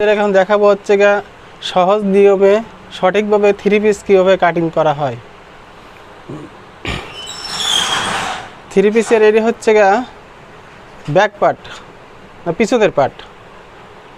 এখন দেখাবো হচ্ছে গা সহজ নিয়মে সঠিকভাবে থ্রি পিস কীভাবে কাটিং করা হয়। থ্রি পিসের এটি হচ্ছে গা ব্যাক পার্ট পিছনের পার্ট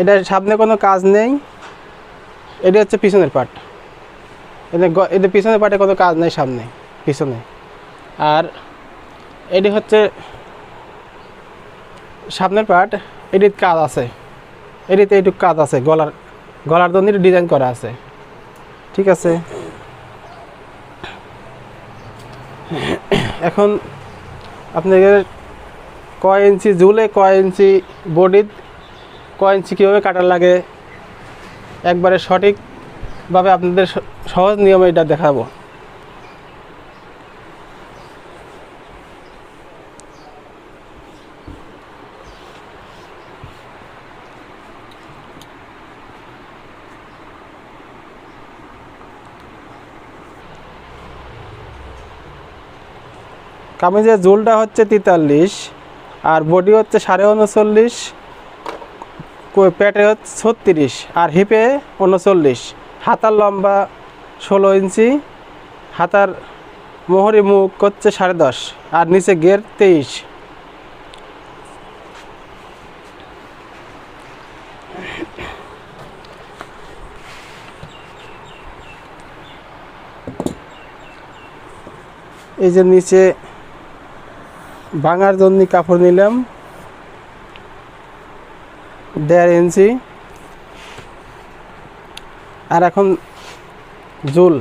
এটা সামনে কোনো কাজ নেই, এটি হচ্ছে পিছনের পার্ট এটা পিছনের পার্টে কোনো কাজ নেই সামনে, পিছনে। আর এটি হচ্ছে সামনের পার্ট এটির কাজ আছে। এটিতে এইটুকু কাজ আছে, গলার গলার জন্য ডিজাইন করা আছে। ঠিক আছে? এখন আপনাদের কয় ইঞ্চি জুলে কয় ইঞ্চি বডি কয় ইঞ্চি কীভাবে কাটার লাগে, একবারে সঠিকভাবে আপনাদের সহজ নিয়মে এটা দেখাবো। কামিজের জুলটা হচ্ছে তেতাল্লিশ, আর বডি হচ্ছে সাড়ে উনচল্লিশ পেটে হচ্ছে ছত্রিশ, আর হিপে উনচল্লিশ। হাতার লম্বা ষোলো ইঞ্চি, হাতার মোহরি মুখ হচ্ছে সাড়ে দশ, আর নিচে গের তেইশ। এই যে নিচে ভাঙার জন্য কাপড় নিলাম। দেড় ইঞ্চি। আর এখন জুল।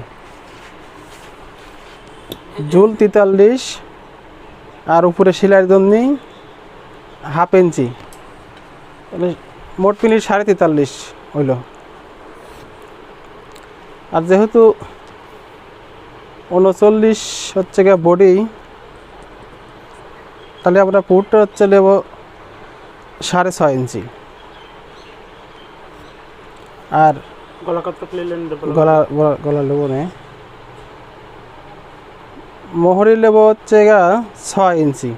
জুল তেতাল্লিশ। আর উপরে সেলাইয়ের জন্য হাফ ইঞ্চি। তাহলে মোট পিনিট সাড়ে তেতাল্লিশ হইল। আর যেহেতু উনচল্লিশ হচ্ছে গিয়ে বডি তাহলে আমরা পুরটা হচ্ছে নেব সাড়ে ছয় ইঞ্চি। আর গলা গলা নেব মোহরি নেব হচ্ছে গা ছয় ইঞ্চি।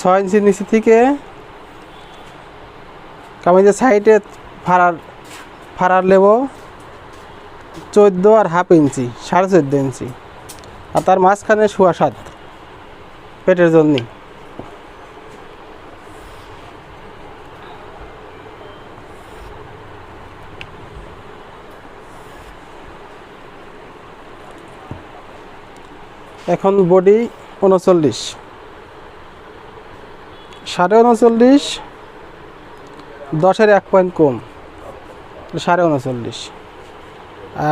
ছয় ইঞ্চি নিচে থেকে কামিজের সাইডে ফাড়ার ফাড়ার নেব চোদ্দ আর হাফ ইঞ্চি সাড়ে চোদ্দ ইঞ্চি। আর তার মাঝখানে শোয়া সাত। পেটের জন্যে এখন বডি উনচল্লিশ। সাড়ে উনচল্লিশ, দশের এক পয়েন্ট কম, সাড়ে উনচল্লিশ।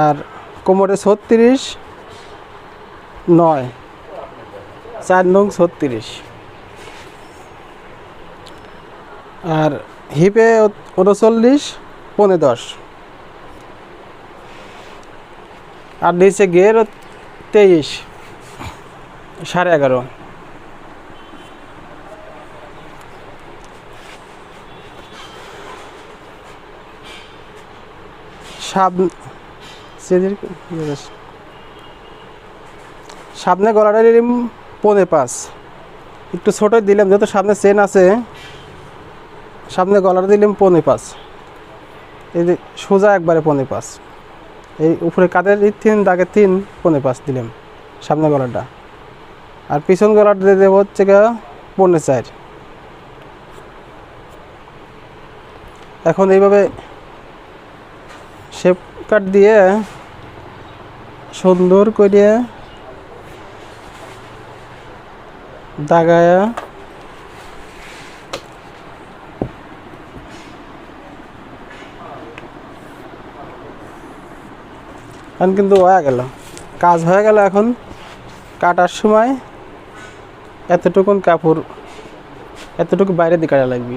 আর কোমরে ছত্রিশ, নয়। চার নং ছত্রিশ। আর হিপে উনচল্লিশ, পনে দশ। আর নিচে গের তেইশ, সাড়ে এগারো। সামনে গলাটা পনে পাঁচ। একটু ছোটো দিলাম, যেহেতু সামনে চেন আছে, সামনে গলাটা দিলাম পনে পাঁচ। এই যে সোজা একবারে পনে পাঁচ। এই উপরে কাদের তিন, দাগের তিন, পনে পাঁচ দিলাম সামনে গলাটা। আর পিছন গলাটা দিয়ে দেবো হচ্ছে গা পনে চার। এখন এইভাবে শেপ কাট দিয়ে সুন্দর করে দাগায়া। এখন কিন্তু হয়ে গেল। কাজ হয়ে গেল এখন। কাটার সময় এতটুকুন কাপড়, এতটুকু বাইরে দিয়ে কাটা লাগবে।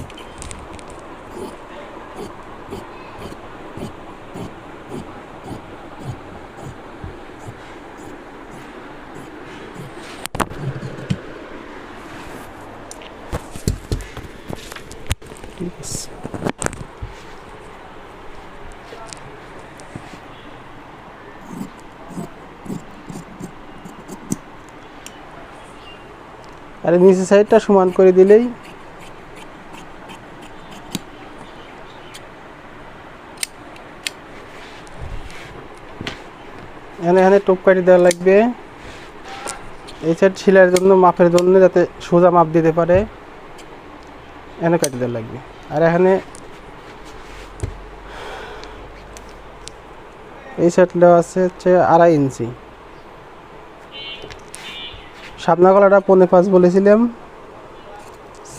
আর নিচের সাইডটা সমান করে দিলেই এখানে এখানে টোপ কাটি দেওয়া লাগবে। এই সাইড শিলার জন্য, মাপের জন্য যাতে সোজা মাপ দিতে পারে, এখানে কাটি দেওয়া লাগবে। আর এখানে এই সাইডটা আছে হচ্ছে আড়াই ইঞ্চি। সামনা গলাটা পনে পাঁচ বলেছিলাম।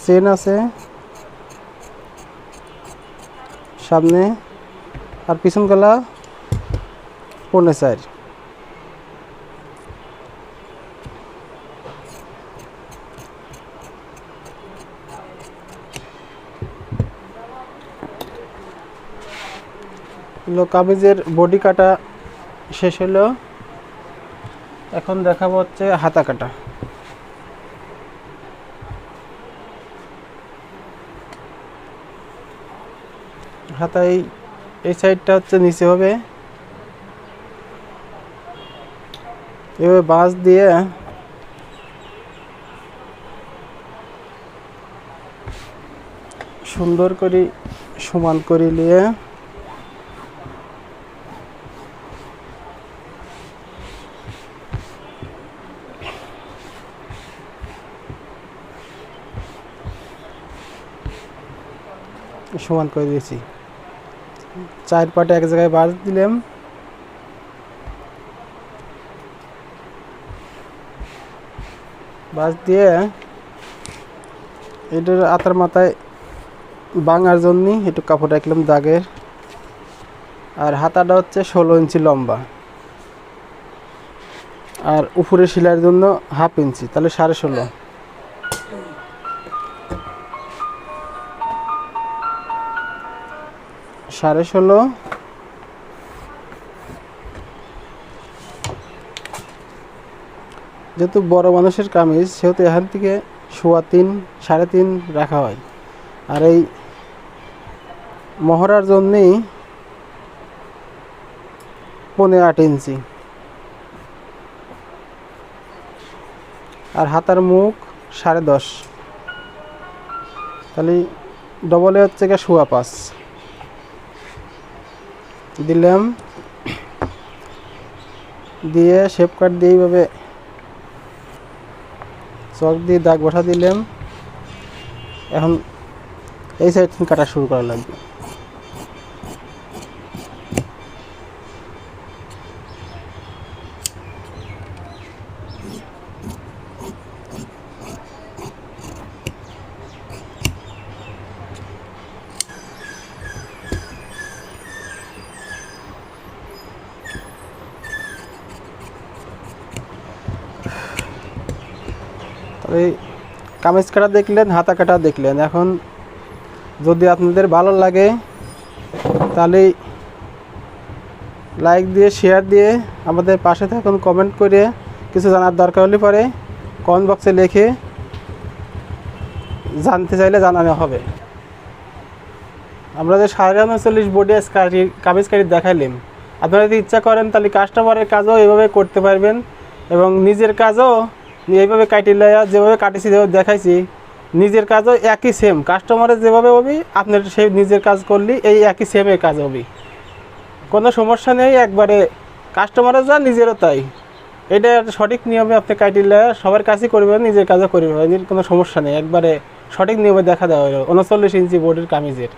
চেন আছে। সামনে। আর পিছন গলা পনে চার। হলো কামিজের বডি কাটা শেষ হলো। এখন দেখাবো হচ্ছে হাতা কাটা। হাতা এই এই সাইডটা হচ্ছে নিচে হবে। এভাবে বাঁশ দিয়ে সুন্দর করে সমান করে নিয়ে সমান করে দিয়েছি। চার পাটে এক জায়গায় বাস দিলাম। বাস দিয়ে এটার আতার মাথায় বাঙার জন্য একটু কাপড় রাখলাম দাগের। আর হাতাটা হচ্ছে ষোলো ইঞ্চি লম্বা। আর উপরে শিলার জন্য হাফ ইঞ্চি, তাহলে সাড়ে ষোলো। সাড়ে ষোলো। যেহেতু বড় মানুষের কামিজ, সেহেতু এখান থেকে সোয়া তিন, সাড়ে তিন রাখা হয়। আর এই মহড়ার জন্যেই পনে আট ইঞ্চি। আর হাতার মুখ সাড়ে দশ। তাহলে ডবলে হচ্ছে গিয়ে সোয়া পাঁচ। দিলাম। দিয়ে শেপ কাট দিয়ে এইভাবে চক দিয়ে দাগ বসা দিলাম। এখন এই সাইড কাটা শুরু করা লাগবে। তবে কামিজ কাটা দেখলেন, হাতা কাটা দেখলেন। এখন যদি আপনাদের ভালো লাগে, তাহলে লাইক দিয়ে শেয়ার দিয়ে আমাদের পাশে থাকুন কমেন্ট করে কিছু জানার দরকার হলে পরে কমেন্ট বক্সে লিখে জানতে চাইলে জানানো হবে। আমরা যে সাড়ে উনচল্লিশ বডি কামিজ কাটি দেখাইলাম। আপনারা যদি ইচ্ছা করেন, তাহলে কাস্টমারের কাজও এভাবে করতে পারবেন এবং নিজের কাজও এইভাবে কাটি লয়া যেভাবে কাটিছি, যেভাবে দেখাইছি, নিজের কাজও একই সেম কাস্টমারের যেভাবে হবি, আপনার সেই নিজের কাজ করলি, এই একই সেমের কাজ হবি। কোনো সমস্যা নেই, একবারে কাস্টমারের যা, নিজেরও তাই। এটা সঠিক নিয়মে আপনি কাটিলে সবার কাছেই করবেন, নিজের কাজও করবেন কোনো সমস্যা নেই। একবারে সঠিক নিয়মে দেখা দেওয়া হলো, উনচল্লিশ ইঞ্চি বোর্ডের কামিজের।